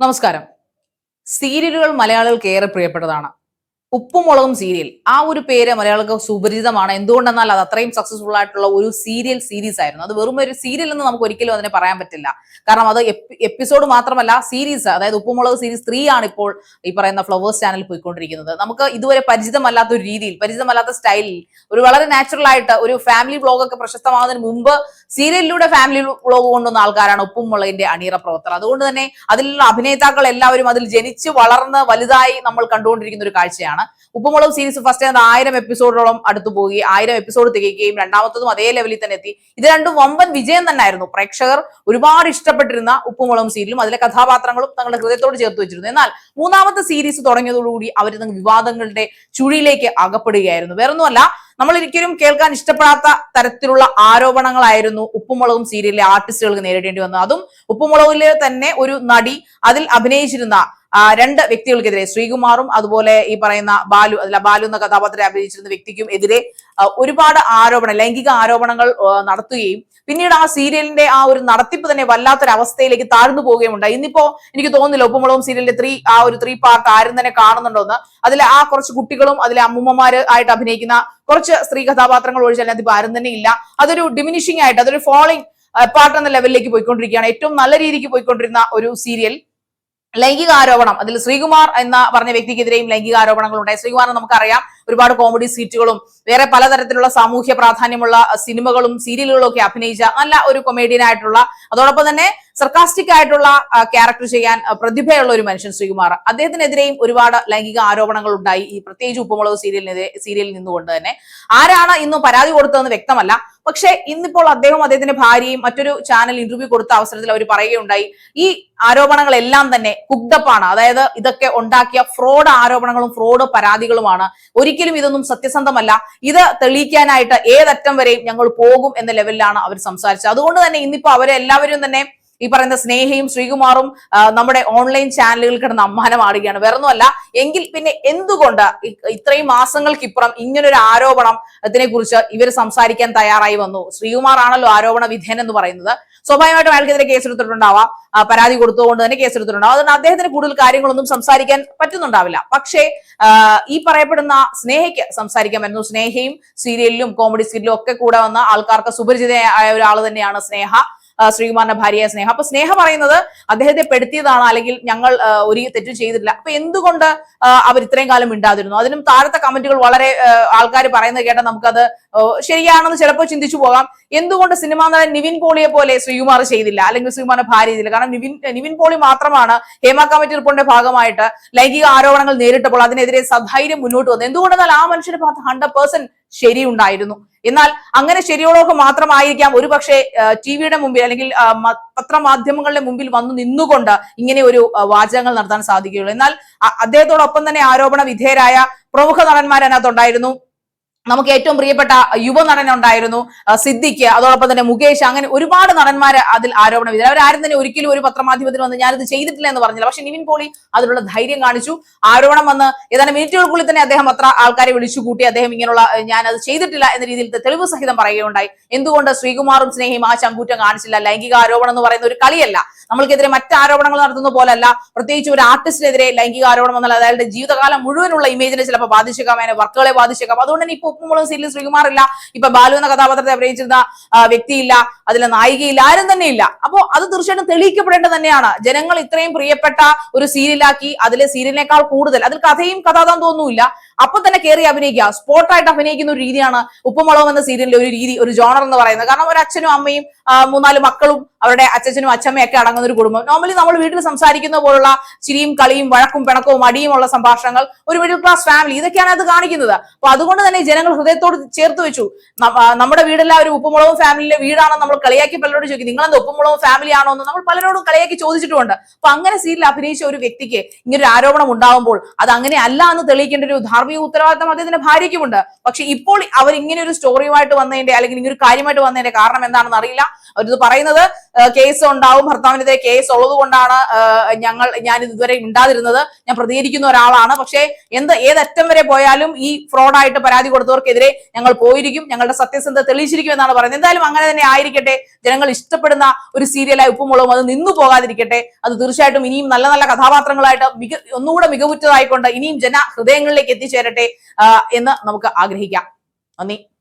നമസ്കാരം. സീരിയലുകൾ മലയാളികൾക്ക് ഏറെ പ്രിയപ്പെട്ടതാണ്. ഉപ്പും മുളകും സീരിയൽ. ആ ഒരു പേര് മലയാളികൾക്ക് സുപരിചിതമാണ്. എന്തുകൊണ്ടെന്നാൽ അത് അത്രയും സക്സസ്ഫുൾ ആയിട്ടുള്ള ഒരു സീരിയൽ സീരീസ് ആയിരുന്നു. അത് വെറും ഒരു സീരിയൽ എന്ന് നമുക്ക് ഒരിക്കലും അതിനെ പറയാൻ പറ്റില്ല. കാരണം അത് എപ്പിസോഡ് മാത്രമല്ല സീരീസ് അതായത് ഉപ്പുമുളക് സീരീസ് ത്രീ ആണ് ഇപ്പോൾ ഈ പറയുന്ന ഫ്ലവേഴ്സ് ചാനൽ പോയിക്കൊണ്ടിരിക്കുന്നത്. നമുക്ക് ഇതുവരെ പരിചിതമല്ലാത്ത ഒരു രീതിയിൽ പരിചിതമല്ലാത്ത സ്റ്റൈലിൽ ഒരു വളരെ നാച്ചുറൽ ആയിട്ട് ഒരു ഫാമിലി ബ്ലോഗൊക്കെ പ്രശസ്തമാകുന്നതിന് മുമ്പ് സീരിയലിലൂടെ ഫാമിലി വ്ളോഗ് കൊണ്ടുവന്ന ആൾക്കാരാണ് ഉപ്പും മുളകിന്റെ അണിയറ പ്രവർത്തകർ. അതുകൊണ്ട് തന്നെ അതിലുള്ള അഭിനേതാക്കൾ എല്ലാവരും അതിൽ ജനിച്ച് വളർന്ന് വലുതായി നമ്മൾ കണ്ടുകൊണ്ടിരിക്കുന്ന ഒരു കാഴ്ചയാണ്. ഉപ്പുമുളക് സീരീസ് ഫസ്റ്റ് അത് ആയിരം എപ്പിസോഡോളം അടുത്തു പോയി. ആയിരം എപ്പിസോഡ് തികയ്ക്കുകയും രണ്ടാമത്തതും അതേ ലെവലിൽ തന്നെ എത്തി. ഇത് രണ്ടും വമ്പൻ വിജയം തന്നെയായിരുന്നു. പ്രേക്ഷകർ ഒരുപാട് ഇഷ്ടപ്പെട്ടിരുന്ന ഉപ്പുമുളകും സീരിയലും അതിലെ കഥാപാത്രങ്ങളും തങ്ങളുടെ ഹൃദയത്തോട് ചേർത്ത് വെച്ചിരുന്നു. എന്നാൽ മൂന്നാമത്തെ സീരീസ് തുടങ്ങിയതോടുകൂടി അവർ വിവാദങ്ങളുടെ ചുഴിയിലേക്ക് അകപ്പെടുകയായിരുന്നു. വേറൊന്നുമല്ല നമ്മൾ ഒരിക്കലും കേൾക്കാൻ ഇഷ്ടപ്പെടാത്ത തരത്തിലുള്ള ആരോപണങ്ങളായിരുന്നു ഉപ്പുമുളകും സീരിയലിലെ ആർട്ടിസ്റ്റുകൾക്ക് നേരിടേണ്ടി വന്നത് അതും ഉപ്പുമുളകിലെ തന്നെ ഒരു നടി അതിൽ അഭിനയിച്ചിരുന്ന രണ്ട് വ്യക്തികൾക്കെതിരെ ശ്രീകുമാറും അതുപോലെ ഈ പറയുന്ന ബാലു അല്ല ബാലു എന്ന കഥാപാത്രം അഭിനയിച്ചിരുന്ന വ്യക്തിക്കും എതിരെ ഒരുപാട് ആരോപണ ലൈംഗിക ആരോപണങ്ങൾ നടത്തുകയും പിന്നീട് ആ സീരിയലിന്റെ ആ ഒരു നടത്തിപ്പ് തന്നെ വല്ലാത്തൊരു അവസ്ഥയിലേക്ക് താഴ്ന്നു പോവുകയുണ്ടായി ഇന്നിപ്പോ എനിക്ക് തോന്നുന്നില്ല ഉപ്പുമുളകും സീരിയലിന്റെ ത്രീ ആ ഒരു ത്രീ പാർട്ട് ആരും തന്നെ കാണുന്നുണ്ടോന്ന്. അതിലെ ആ കുറച്ച് കുട്ടികളും അതിലെ അമ്മൂമ്മമാര് ആയിട്ട് അഭിനയിക്കുന്ന കുറച്ച് സ്ത്രീ കഥാപാത്രങ്ങൾ ഒഴിച്ചാൽ അതിപ്പോ ആരും തന്നെ ഇല്ല. അതൊരു ഡിമിനിഷിംഗ് ആയിട്ട് അതൊരു ഫോളോയിങ് പാർട്ട് എന്ന ലെവലിലേക്ക് പോയിക്കൊണ്ടിരിക്കുകയാണ്. ഏറ്റവും നല്ല രീതിക്ക് പോയിക്കൊണ്ടിരുന്ന ഒരു സീരിയൽ ലൈംഗിക ആരോപണം അതിൽ ശ്രീകുമാർ എന്ന പറഞ്ഞ വ്യക്തിക്കെതിരെയും ലൈംഗിക ആരോപണങ്ങൾ ഉണ്ടായി ശ്രീകുമാറിനെ നമുക്കറിയാം. ഒരുപാട് കോമഡി സീറ്റുകളും വേറെ പലതരത്തിലുള്ള സാമൂഹ്യ പ്രാധാന്യമുള്ള സിനിമകളും സീരിയലുകളും ഒക്കെ അഭിനയിച്ച നല്ല ഒരു കൊമേഡിയൻ ആയിട്ടുള്ള അതോടൊപ്പം തന്നെ സർക്കാസ്റ്റിക് ആയിട്ടുള്ള ക്യാരക്ടർ ചെയ്യാൻ പ്രതിഭയുള്ള ഒരു മനുഷ്യൻ ശ്രീകുമാർ. അദ്ദേഹത്തിനെതിരെയും ഒരുപാട് ലൈംഗിക ആരോപണങ്ങൾ ഉണ്ടായി. ഈ പ്രത്യേകിച്ച് ഉപ്പുമുളക് സീരിയലിനെതിരെ സീരിയലിൽ നിന്നുകൊണ്ട് തന്നെ. ആരാണ് ഇന്നും പരാതി കൊടുത്തതെന്ന് വ്യക്തമല്ല. പക്ഷേ ഇന്നിപ്പോൾ അദ്ദേഹം അദ്ദേഹത്തിന്റെ ഭാര്യയും മറ്റൊരു ചാനൽ ഇന്റർവ്യൂ കൊടുത്ത അവസരത്തിൽ അവർ പറയുകയുണ്ടായി. ഈ ആരോപണങ്ങളെല്ലാം തന്നെ കുക്ഡപ്പാണ് അതായത് ഇതൊക്കെ ഉണ്ടാക്കിയ ഫ്രോഡ് ആരോപണങ്ങളും ഫ്രോഡ് പരാതികളുമാണ്. ഒരിക്കലും ഇതൊന്നും സത്യസന്ധമല്ല. ഇത് തെളിയിക്കാനായിട്ട് ഏതറ്റം വരെയും ഞങ്ങൾ പോകും എന്ന ലെവലിലാണ് അവർ സംസാരിച്ചത്. അതുകൊണ്ട് തന്നെ ഇന്നിപ്പോ അവരെല്ലാവരും തന്നെ ഈ പറയുന്ന സ്നേഹയും ശ്രീകുമാറും നമ്മുടെ ഓൺലൈൻ ചാനലുകൾ കിടന്ന് അമ്മാനമാടുകയാണ്. വേറൊന്നുമല്ല എങ്കിൽ പിന്നെ എന്തുകൊണ്ട് ഇത്രയും മാസങ്ങൾക്കിപ്പുറം ഇങ്ങനൊരു ആരോപണം അതിനെ കുറിച്ച് ഇവർ സംസാരിക്കാൻ തയ്യാറായി വന്നു? ശ്രീകുമാർ ആണല്ലോ ആരോപണ വിധേയൻ എന്ന് പറയുന്നത്. സ്വാഭാവികമായിട്ടും അയാൾക്കെതിരെ കേസെടുത്തിട്ടുണ്ടാവാം. പരാതി കൊടുത്തുകൊണ്ട് തന്നെ കേസെടുത്തിട്ടുണ്ടാവും. അതുകൊണ്ട് അദ്ദേഹത്തിന് കൂടുതൽ കാര്യങ്ങളൊന്നും സംസാരിക്കാൻ പറ്റുന്നുണ്ടാവില്ല. പക്ഷേ ഈ പറയപ്പെടുന്ന സ്നേഹയ്ക്ക് സംസാരിക്കാൻ പറ്റുന്നു. സ്നേഹയും സീരിയലിലും കോമഡി സീരിയലിലും ഒക്കെ കൂടെ വന്ന ആൾക്കാർക്ക് സുപരിചിതയായ ഒരാൾ തന്നെയാണ് സ്നേഹ. ശ്രീകുമാറിന്റെ ഭാര്യയായ സ്നേഹ. അപ്പൊ സ്നേഹ പറയുന്നത് അദ്ദേഹത്തെ പെടുത്തിയതാണ് അല്ലെങ്കിൽ ഞങ്ങൾ ഒരു തെറ്റ് ചെയ്തിട്ടില്ല. അപ്പൊ എന്തുകൊണ്ട് അവർ ഇത്രയും കാലം മിണ്ടാതിരുന്നു? അതിനും താഴത്തെ കമന്റുകൾ വളരെ ആൾക്കാർ പറയുന്നത് കേട്ടാൽ നമുക്കത് ശരിയാണെന്ന് ചിലപ്പോൾ ചിന്തിച്ചു പോകാം. എന്തുകൊണ്ട് സിനിമാ നടൻ നിവിൻ പോളിയെ പോലെ ശ്രീകുമാർ ചെയ്തില്ല? അല്ലെങ്കിൽ ശ്രീകുമാറിന്റെ ഭാര്യ ചെയ്തില്ല? കാരണം നിവിൻ നിവിൻ പോളി മാത്രമാണ് ഹേമ കമ്മിറ്റി റിപ്പോർട്ടിന്റെ ഭാഗമായിട്ട് ലൈംഗിക ആരോപണങ്ങൾ നേരിട്ടപ്പോൾ അതിനെതിരെ സധൈര്യം മുന്നോട്ട് വന്നു എന്തുകൊണ്ടെന്നാൽ ആ മനുഷ്യന്റെ ഭാഗത്ത് ഹൺഡ്രഡ് പേഴ്സെന്റ് ശരിയുണ്ടായിരുന്നു. എന്നാൽ അങ്ങനെ ശരിയോടൊക്കെ മാത്രമായിരിക്കാം ഒരു പക്ഷേ ടി വിയുടെ മുമ്പിൽ അല്ലെങ്കിൽ പത്രമാധ്യമങ്ങളുടെ മുമ്പിൽ വന്നു നിന്നുകൊണ്ട് ഇങ്ങനെ ഒരു വാചകങ്ങൾ നടത്താൻ സാധിക്കുകയുള്ളൂ. എന്നാൽ അദ്ദേഹത്തോടൊപ്പം തന്നെ ആരോപണ വിധേയരായ പ്രമുഖ നടന്മാർ അതിനകത്തുണ്ടായിരുന്നു നമുക്ക് ഏറ്റവും പ്രിയപ്പെട്ട യുവ ആ, സിദ്ദിഖ്. അതോടൊപ്പം തന്നെ മുകേഷ്. അങ്ങനെ ഒരുപാട് നടന്മാർ അതിൽ ആരോപണം ചെയ്തു. അവരാരും തന്നെ ഒരിക്കലും ഒരു പത്രമാധ്യമത്തിൽ വന്ന് ഞാനിത് ചെയ്തിട്ടില്ല എന്ന് പറഞ്ഞില്ല. പക്ഷെ നിവിൻ പോളി അതിനുള്ള ധൈര്യം കാണിച്ചു. ആരോപണം വന്ന് ഏതാനും മിനിറ്റുകൾക്കുള്ളിൽ തന്നെ അദ്ദേഹം അത്ര ആൾക്കാരെ വിളിച്ചു കൂട്ടി അദ്ദേഹം ഇങ്ങനെയുള്ള ഞാൻ അത് ചെയ്തിട്ടില്ല എന്ന രീതിയിൽ തെളിവ് സഹിതം പറയുകയുണ്ടായി. എന്തുകൊണ്ട് ശ്രീകുമാറും സ്നേഹിയും ആ ചങ്കൂറ്റം കാണിച്ചില്ല? ലൈംഗിക ആരോപണം എന്ന് പറയുന്ന ഒരു കളിയല്ല. നമ്മൾക്കെതിരെ മറ്റ് ആരോപണങ്ങൾ നടത്തുന്ന പോലല്ല. പ്രത്യേകിച്ച് ഒരു ആർട്ടിസ്റ്റിനെതിരെ ലൈംഗിക ആരോപണം എന്നാൽ അയാളുടെ ജീവിതകാലം മുഴുവനുള്ള ഇമേജിനെ ചിലപ്പോൾ ബാധിച്ചേക്കാം അതിനെ വർക്കുകളെ ബാധിച്ചേക്കാം. അതുകൊണ്ട് തന്നെ ഇപ്പൊ ഉപ്പുമുളക് സീരിയൽ ശ്രീകുമാർ ഇല്ല ഇപ്പൊ ബാലു എന്ന കഥാപാത്രത്തെ അഭിനയിച്ചിരുന്ന വ്യക്തിയില്ല. അതിലെ നായികയില്ല. ആരും തന്നെ ഇല്ല. അപ്പോ അത് തീർച്ചയായിട്ടും തെളിയിക്കപ്പെടേണ്ടത് തന്നെയാണ്. ജനങ്ങൾ ഇത്രയും പ്രിയപ്പെട്ട ഒരു സീരിയലാക്കി അതിലെ സീരിയലിനേക്കാൾ കൂടുതൽ. അതിൽ കഥയും കഥാതാൻ തോന്നുന്നില്ല അപ്പൊ തന്നെ കയറി അഭിനയിക്കുക. സ്പോട്ടായിട്ട് അഭിനയിക്കുന്ന ഒരു രീതിയാണ് ഉപ്പുമുളകം എന്ന സീരിയലിലെ ഒരു രീതി ഒരു ജോണർ എന്ന് പറയുന്നത്. കാരണം ഒരു അച്ഛനും അമ്മയും മൂന്നാൽ മക്കളും അവരുടെ അച്ഛനും അച്ഛമ്മയും ഒക്കെ അടങ്ങുന്ന ഒരു കുടുംബം. നോർമലി നമ്മൾ വീട്ടിൽ സംസാരിക്കുന്ന പോലുള്ള ചിരിയും കളിയും വഴക്കും പിണക്കവും അടിയുമുള്ള സംഭാഷണങ്ങൾ ഒരു മിഡിൽ ക്ലാസ് ഫാമിലി ഇതൊക്കെയാണ് അത് കാണിക്കുന്നത്. അപ്പൊ അതുകൊണ്ട് തന്നെ ജനങ്ങൾ ഹൃദയത്തോട് ചേർത്ത് വെച്ചു. നമ്മുടെ വീടെല്ലാം ഒരു ഉപ്പുമുളകും ഫാമിലിയിലെ വീടാണെന്ന് നമ്മൾ കളിയാക്കി പലരോട് ചോദിക്കും. നിങ്ങളെന്താ ഉപ്പുമുളകും ഫാമിലി ആണോ എന്ന് നമ്മൾ പലരോടും കളിയാക്കി ചോദിച്ചിട്ടുണ്ട് അപ്പൊ അങ്ങനെ സീരിയൽ അഭിനയിച്ച ഒരു വ്യക്തിക്ക് ഇങ്ങനൊരു ആരോപണം ഉണ്ടാവുമ്പോൾ അത് അങ്ങനെ അല്ല എന്ന് തെളിയിക്കേണ്ട ഒരു ധാർമ്മിക ഉത്തരവാദിത്തം അദ്ദേഹത്തിന്റെ ഭാര്യയ്ക്കുമുണ്ട്. പക്ഷെ ഇപ്പോൾ അവർ ഇങ്ങനെ ഒരു സ്റ്റോറിയുമായിട്ട് വന്നതിന്റെ അല്ലെങ്കിൽ ഇങ്ങനെ ഒരു കാര്യമായിട്ട് വന്നതിന്റെ കാരണം എന്താണെന്ന് അറിയില്ല. അവരിത് പറയുന്നത് കേസ് ഉണ്ടാവും ഭർത്താവിനെതിരെ കേസ് ഉള്ളത് കൊണ്ടാണ് ഞങ്ങൾ ഞാൻ ഇതുവരെ ഉണ്ടാതിരുന്നത് ഞാൻ പ്രതികരിക്കുന്ന ഒരാളാണ്. പക്ഷേ എന്ത് ഏതറ്റം വരെ പോയാലും ഈ ഫ്രോഡായിട്ട് പരാതി കൊടുത്തവർക്കെതിരെ ഞങ്ങൾ പോയിരിക്കും. ഞങ്ങളുടെ സത്യസന്ധത തെളിയിച്ചിരിക്കും എന്നാണ് പറയുന്നത്. എന്തായാലും അങ്ങനെ തന്നെ ആയിരിക്കട്ടെ. ജനങ്ങൾ ഇഷ്ടപ്പെടുന്ന ഒരു സീരിയലായി ഉപ്പുമുളകും അത് നിന്നു പോകാതിരിക്കട്ടെ. അത് തീർച്ചയായിട്ടും ഇനിയും നല്ല നല്ല കഥാപാത്രങ്ങളായിട്ട് മിക ഒന്നുകൂടെ മികവുറ്റതായിക്കൊണ്ട് ഇനിയും ജന ഹൃദയങ്ങളിലേക്ക് എത്തിച്ചേരട്ടെ ആ, എന്ന് നമുക്ക് ആഗ്രഹിക്കാം. നന്ദി.